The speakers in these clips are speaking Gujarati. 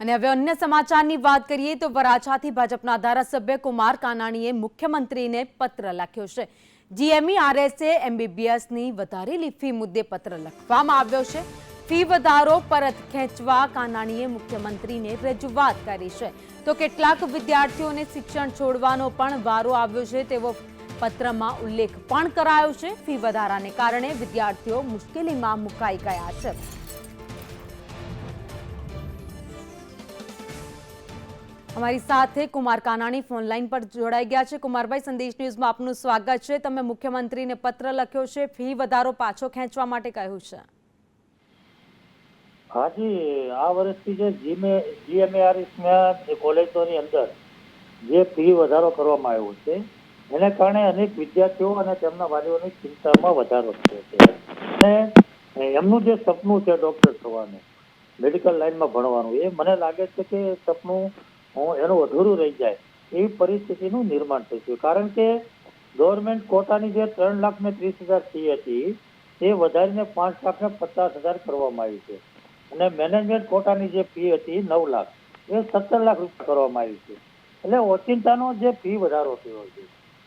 અને હવે અન્ય સમાચારની વાત કરીએ તો વરાછાથી ભાજપના ધારાસભ્ય કુમાર કાનાણીએ મુખ્યમંત્રીને પત્ર લખ્યો છે. જીએમઈઆરએસએ એમબીબીએસની વધારેલી ફી મુદ્દે પત્ર લખવામાં આવ્યો છે. ફી વધારો પરત ખેંચવા કાનાણીએ મુખ્યમંત્રીને રજૂઆત કરી છે. તો કેટલાક વિદ્યાર્થીઓને શિક્ષણ છોડવાનો પણ વારો આવ્યો છે. તેવો પત્રમાં ઉલ્લેખ પણ કરાયો છે. ફી વધારાને કારણે વિદ્યાર્થીઓ મુશ્કેલીમાં મુકાઈ ગયા છે. અમારી સાથે કુમાર કાનાણી ફોન લાઈન પર જોડાઈ ગયા છે. કુમારભાઈ, સંદેશ ન્યૂઝમાં આપનું સ્વાગત છે. તમે મુખ્યમંત્રીને પત્ર લખ્યો છે. ફી વધારો પાછો ખેંચવા માટે કહ્યું છે. હાજી, આ વર્ષથી જે જીમે જીએમએઆરએસના કોલેજોની અંદર જે ફી વધારો કરવામાં આવ્યો છે, એને કારણે અનેક વિદ્યાર્થીઓ અને તેમના વાલીઓની ચિંતામાં વધારો થયો છે. અને એમનું જે સપનું છે ડૉક્ટર થવાનું, મેડિકલ લાઇનમાં ભણવાનું, એ મને લાગે છે કે સપનું અધૂરું રહી જાય એવી પરિસ્થિતિનું નિર્માણ થયું કારણ કે ગવર્મેન્ટ કોટાની જે ત્રણ લાખ ને ત્રીસ હજાર ફી હતી, તે વધારીને પાંચ લાખ ને પચાસ હજાર કરવામાં આવી છે. અને મેનેજમેન્ટ કોટાની જે ફી હતી, નવ લાખ, એ સત્તર લાખ રૂપિયા કરવામાં આવી છે. એટલે ઓચિંતાનો જે ફી વધારો થયો છે,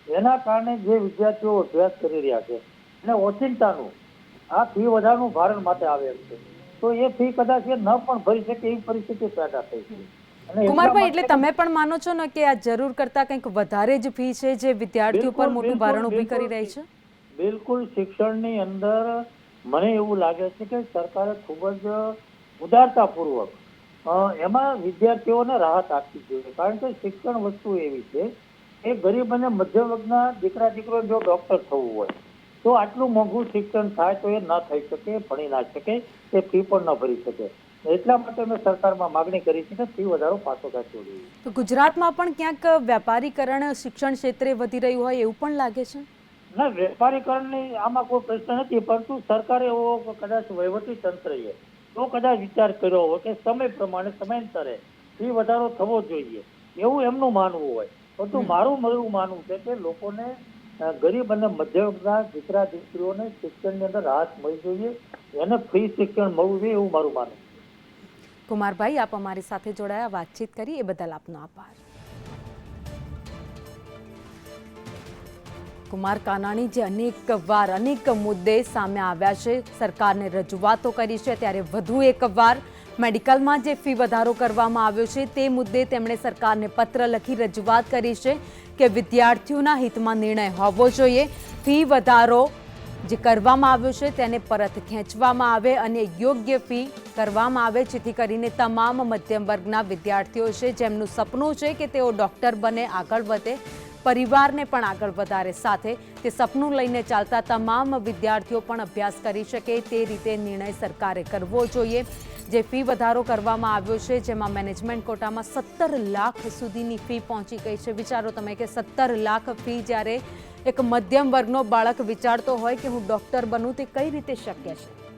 એના કારણે જે વિદ્યાર્થીઓ અભ્યાસ કરી રહ્યા છે, અને ઓચિંતાનું, આ ફી વધારાનું ભારણ માટે આવે છે. તો એ ફી કદાચ એ ન પણ ભરી શકે એવી પરિસ્થિતિ પેદા થઈ છે. કુમારભાઈ એટલે તમે પણ માનો છો ને કે આ જરૂર કરતા કંઈક વધારે જ ફી છે જે વિદ્યાર્થીઓ પર મોટું ભારણ ઊભી કરી રહી છે? બિલકુલ શિક્ષણની અંદર મને એવું લાગે છે કે સરકારે ખૂબ જ ઉદારતાપૂર્વક એમાં વિદ્યાર્થીઓને રાહત આપવી જોઈએ. કારણ કે શિક્ષણ વસ્તુ એવી છે કે ગરીબ અને મધ્યમ વર્ગના દીકરા દીકરો જો ડોક્ટર થવું હોય તો આટલું મોંઘું શિક્ષણ થાય તો એ ન થઈ શકે ભણી ના શકે એ ફી પણ ન ભરી શકે. એટલા માટે મેં સરકારમાં માગણી કરી છે કે ફી વધારો પાછો ખેંચવો જોઈએ. તો ગુજરાતમાં પણ ક્યાંક વેપારીકરણ શિક્ષણ ક્ષેત્રે વધી રહ્યું હોય એવું પણ લાગે છે? ના વેપારીકરણની આમાં કોઈ પ્રશ્ન નથી પરંતુ સરકારે એવો કદાચ વહીવટી તંત્રએ તો કદાચ વિચાર કર્યો હોય કે સમય પ્રમાણે સમયાંતરે ફી વધારો થવો જોઈએ. એવું એમનું માનવું હોય. પરંતુ મારું એવું માનવું છે કે લોકોને ગરીબ અને મધ્યમના દીકરા દીકરીઓને શિક્ષણની અંદર રાહત મળવી જોઈએ. એને ફ્રી શિક્ષણ મળવું જોઈએ એવું મારું માનવું છે. કુમારભાઈ, આપ અમારી સાથે જોડાયા. વાતચીત કરી એ બદલ આપનો આભાર. કુમાર કાનાણી જે અનેક વાર, અનેક મુદ્દે સામે આવ્યા છે, સરકારને રજૂઆતો કરી છે, ત્યારે વધુ એક વાર મેડિકલમાં જે ફી વધારો કરવામાં આવ્યો છે, તે મુદ્દે તેમણે સરકારને પત્ર લખી રજૂઆત કરી છે કે વિદ્યાર્થીઓના હિતમાં નિર્ણય હોવો જોઈએ. ફી વધારો જે કરવામાં આવ્યું છે તેને પરત ખેંચવામાં આવે અને યોગ્ય ફી કરવામાં આવે, જેથી કરીને તમામ મધ્યમ વર્ગના વિદ્યાર્થીઓ છે, જેમનું સપનું છે કે તેઓ ડૉક્ટર બને, આગળ વધે પરિવારને પણ આગળ વધારે. સાથે તે સપનું લઈને ચાલતા તમામ વિદ્યાર્થીઓ પણ અભ્યાસ કરી શકે તે રીતે નિર્ણય સરકારે કરવો જોઈએ. જે ફી વધારો કરવામાં આવ્યો છે, જેમાં મેનેજમેન્ટ કોટામાં સત્તર લાખ સુધીની ફી પહોંચી ગઈ છે. વિચારો તમે કે સત્તર લાખ ફી જ્યારે એક મધ્યમ વર્ગનો બાળક વિચારતો હોય કે હું ડૉક્ટર બનું, તે કઈ રીતે શક્ય છે?